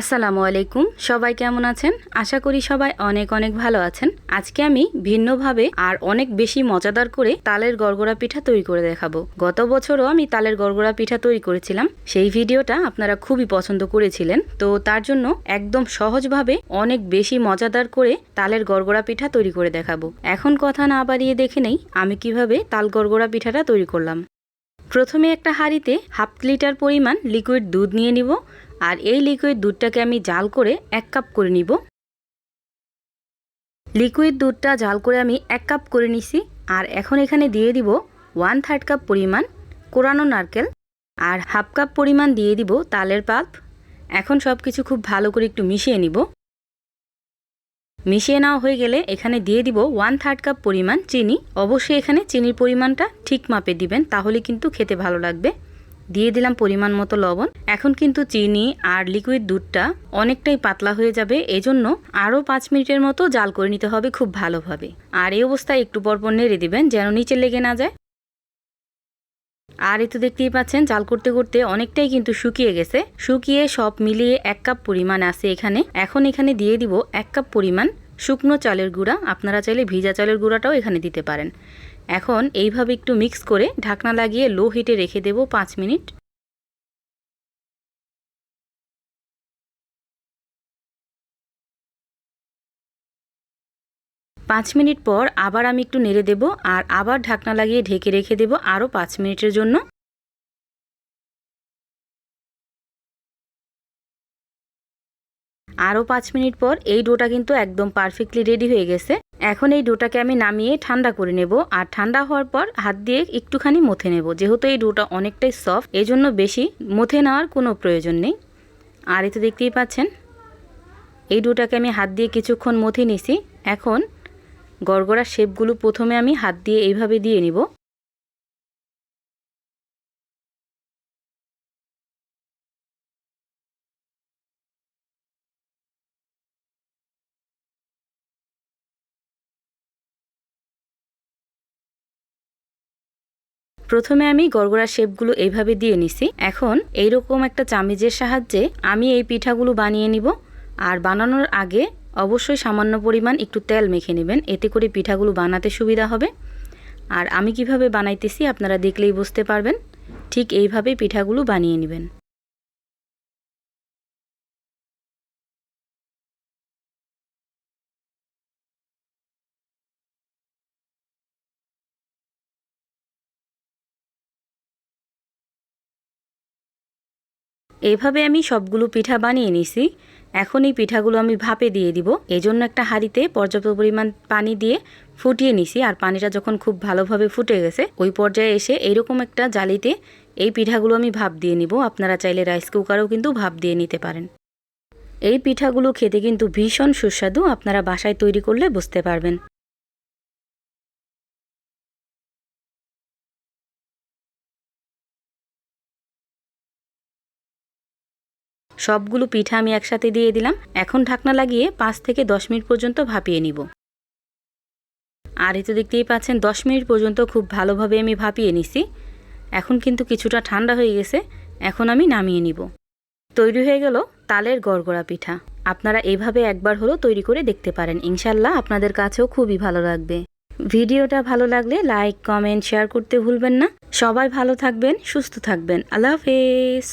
আসসালামু আলাইকুম। সবাই কেমন আছেন? আশা করি সবাই অনেক অনেক ভালো আছেন। আজকে আমি ভিন্নভাবে আর অনেক বেশি মজাদার করে তালের গড়গড়া পিঠা তৈরি করে দেখাবো। গত বছরও আমি তালের গড়গড়া পিঠা তৈরি করেছিলাম। সেই ভিডিওটা আপনারা খুবই পছন্দ করেছিলেন। তো তার জন্য একদম সহজভাবে অনেক বেশি মজাদার করে তালের গড়গড়া পিঠা তৈরি করে দেখাবো। এখন কথা না বাড়িয়ে দেখে নেই, আমি কীভাবে তাল গড়গড়া পিঠাটা তৈরি করলাম। প্রথমে একটা হাঁড়িতে হাফ লিটার পরিমাণ লিকুইড দুধ নিয়ে নিব। আর এই লিকুইড দুধটাকে আমি জাল করে এক কাপ করে নিব। লিকুইড দুধটা জাল করে আমি এক কাপ করে নিছি আর এখন এখানে দিয়ে দিব ওয়ান থার্ড কাপ পরিমাণ কোরানো নারকেল আর হাফ কাপ পরিমাণ দিয়ে দিব তালের পাল্প। এখন সব কিছু খুব ভালো করে একটু মিশিয়ে নিব। মিশিয়ে নেওয়া হয়ে গেলে এখানে দিয়ে দিব ওয়ান থার্ড কাপ পরিমাণ চিনি। অবশ্যই এখানে চিনির পরিমাণটা ঠিক মাপে দিবেন, তাহলে কিন্তু খেতে ভালো লাগবে। দিয়ে দিলাম পরিমাণ মতো লবণ। এখন কিন্তু চিনি আর লিকুইড দুধটা অনেকটাই পাতলা হয়ে যাবে, এজন্য আরও পাঁচ মিনিটের মতো জাল করে নিতে হবে খুব ভালোভাবে। আর এই অবস্থায় একটু পরপর নেড়ে দিবেন যেন নিচে লেগে না যায়। আর এই তো দেখতেই পাচ্ছেন, জাল করতে করতে অনেকটাই কিন্তু শুকিয়ে গেছে। শুকিয়ে সব মিলিয়ে এক কাপ পরিমাণ আছে এখানে। এখন এখানে দিয়ে দিব এক কাপ পরিমাণ শুকনো চালের গুঁড়া। আপনারা চাইলে ভিজা চালের গুঁড়াটাও এখানে দিতে পারেন। এখন এইভাবে একটু মিক্স করে ঢাকনা লাগিয়ে লো হিটে রেখে দেব পাঁচ মিনিট। পাঁচ মিনিট পর আবার আমি একটু নেড়ে দেব আর আবার ঢাকনা লাগিয়ে ঢেকে রেখে দেব আরও পাঁচ মিনিটের জন্য। আরও পাঁচ মিনিট পর এই ডোটা কিন্তু একদম পারফেক্টলি রেডি হয়ে গেছে। এখন এই ডোটাকে আমি নামিয়ে ঠান্ডা করে নেব, আর ঠান্ডা হওয়ার পর হাত দিয়ে একটুখানি মথে নেব। যেহেতু এই ডোটা অনেকটাই সফট, এই জন্য বেশি মথে নেওয়ার কোনো প্রয়োজন নেই। আর এতে দেখতেই পাচ্ছেন, এই ডোটাকে আমি হাত দিয়ে কিছুক্ষণ মথে নিছি। এখন গড়গড়া শেপগুলো প্রথমে আমি হাত দিয়ে এইভাবে দিয়ে নিব। প্রথমে আমি গড়গড়ার শেপগুলো এইভাবে দিয়ে নিছি। এখন এইরকম একটা চামিজের সাহায্যে আমি এই পিঠাগুলো বানিয়ে নিব। আর বানানোর আগে অবশ্যই সামান্য পরিমাণ একটু তেল মেখে নেবেন। এতে করে পিঠাগুলো বানাতে সুবিধা হবে। আর আমি কীভাবে বানাইতেছি আপনারা দেখলেই বুঝতে পারবেন। ঠিক এইভাবেই পিঠাগুলো বানিয়ে নেবেন। এভাবে আমি সবগুলো পিঠা বানিয়ে নিছি। এখন এই পিঠাগুলো আমি ভাপে দিয়ে দিব। এজন্য একটা হাঁড়িতে পর্যাপ্ত পরিমাণ পানি দিয়ে ফুটিয়ে নিছি আর পানিটা যখন খুব ভালোভাবে ফুটে গেছে, ওই পর্যায়ে এসে এরকম একটা জালিতে এই পিঠাগুলো আমি ভাপ দিয়ে নিব। আপনারা চাইলে রাইস কুকারেও কিন্তু ভাপ দিয়ে নিতে পারেন। এই পিঠাগুলো খেতে কিন্তু ভীষণ সুস্বাদু। আপনারা বাসায় তৈরি করলে বুঝতে পারবেন। সবগুলো পিঠা আমি একসাথে দিয়ে দিলাম। এখন ঢাকনা লাগিয়ে পাঁচ থেকে দশ মিনিট পর্যন্ত ভাপিয়ে নিব। আর এই তো দেখতেই পাচ্ছেন, দশ মিনিট পর্যন্ত খুব ভালোভাবে আমি ভাপিয়ে নিছি। এখন কিন্তু কিছুটা ঠান্ডা হয়ে গেছে, এখন আমি নামিয়ে নিব। তৈরি হয়ে গেল তালের গড়গড়া পিঠা। আপনারা এইভাবে একবার হলো তৈরি করে দেখতে পারেন। ইনশাল্লাহ আপনাদের কাছেও খুবই ভালো লাগবে। ভিডিওটা ভালো লাগলে লাইক, কমেন্ট, শেয়ার করতে ভুলবেন না। সবাই ভালো থাকবেন, সুস্থ থাকবেন। আল্লাহ হাফেজ।